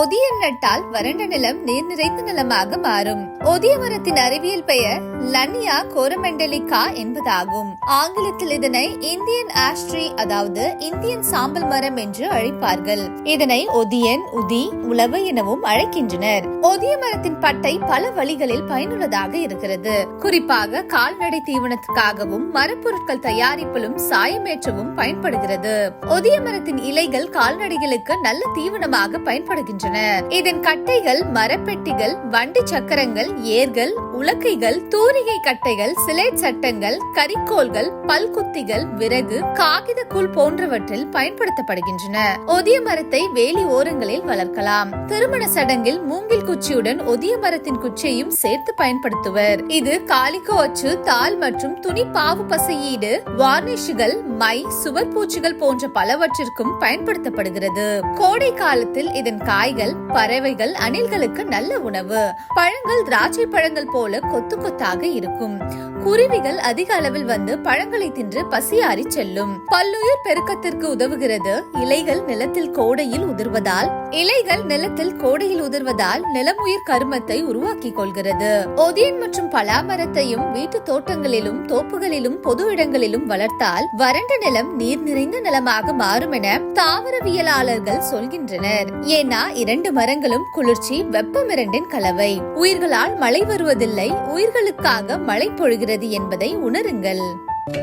ஒதியம் நட்டால் வறண்ட நிலம் நீர் நிறைந்த நிலமாக மாறும். ஒதிய மரத்தின் அறிவியல் பெயர் லனியா கோரமெண்டலிகா என்பதாகும். ஆங்கிலத்தில் இதனை இந்தியன் ஆஸ்ட்ரி அதாவது இந்தியன் சாம்பல் மரம் என்று அழைப்பார்கள். இதனை ஒதியன் உதி உழவு எனவும் அழைக்கின்றனர். ஒதிய மரத்தின் பட்டை பல வழிகளில் பயனுள்ளதாக இருக்கிறது. குறிப்பாக கால்நடை தீவனத்துக்காகவும் மரப்பொருட்கள் தயாரிப்பிலும் சாயமேற்றவும் பயன்படுகிறது. ஒதிய மரத்தின் இலைகள் கால்நடைகளுக்கு நல்ல தீவனமாக பயன்படுகின்றன. இதன் கட்டைகள் மரப்பெட்டிகள் வண்டி சக்கரங்கள் ஏர்கள் உலக்கைகள் தூரிகை கட்டைகள் சிலேட் சட்டங்கள் கரிக்கோல்கள் பல்குத்திகள் விறகு காகித கூழ் போன்றவற்றில் பயன்படுத்தப்படுகின்றன. ஒதிய மரத்தை வேலி ஓரங்களில் வளர்க்கலாம். திருமண சடங்கில் மூங்கில் குச்சியுடன் ஒதிய மரத்தின் குச்சியையும் சேர்த்து பயன்படுத்துவர். இது காலிக்கோ அச்சு தாள் மற்றும் துணி பாவு பசையீடு வார்னிஷுகள் மை சுவர் பூச்சிகள் போன்ற பலவற்றிற்கும் பயன்படுத்தப்படுகிறது. கோடை காலத்தில் இதன் காய்கள் பறவைகள் அணில்களுக்கு நல்ல உணவு. பழங்கள் திராட்சை பழங்கள் போல போல கொத்து கொத்தாக இருக்கும். குருவிகள் அதிக அளவில் வந்து பழங்களை தின்று பசியாறி செல்லும். பல்லுயிர் பெருக்கத்திற்கு உதவுகிறது. இலைகள் நிலத்தில் கோடையில் உதிர்வதால் இலைகள் நிலத்தில் கோடையில் உதிர்வதால் நிலமுயிர் கருமத்தை உருவாக்கிக் கொள்கிறது. ஒதியன் மற்றும் பலாமரத்தையும் வீட்டு தோட்டங்களிலும் தோப்புகளிலும் பொது இடங்களிலும் வளர்த்தால் வறண்ட நிலம் நீர் நிறைந்த நிலமாக மாறும் என தாவரவியலாளர்கள் சொல்கின்றனர். ஏன்னா இரண்டு மரங்களும் குளிர்ச்சி வெப்பம் இரண்டின் கலவை. உயிர்களால் மழை வருவதில்லை உயிர்களுக்காக மழை பொழிகிறது என்பதை உணருங்கள்.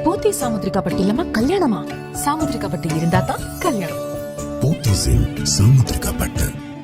போத்தி சாமுத்திரிகா பட்டி இல்லாம கல்யாணமா? சாமுத்திரிகா பட்டி இருந்தா தான் கல்யாணம் போத்தீஸில் சாமுத்திரிக்கப்பட்டு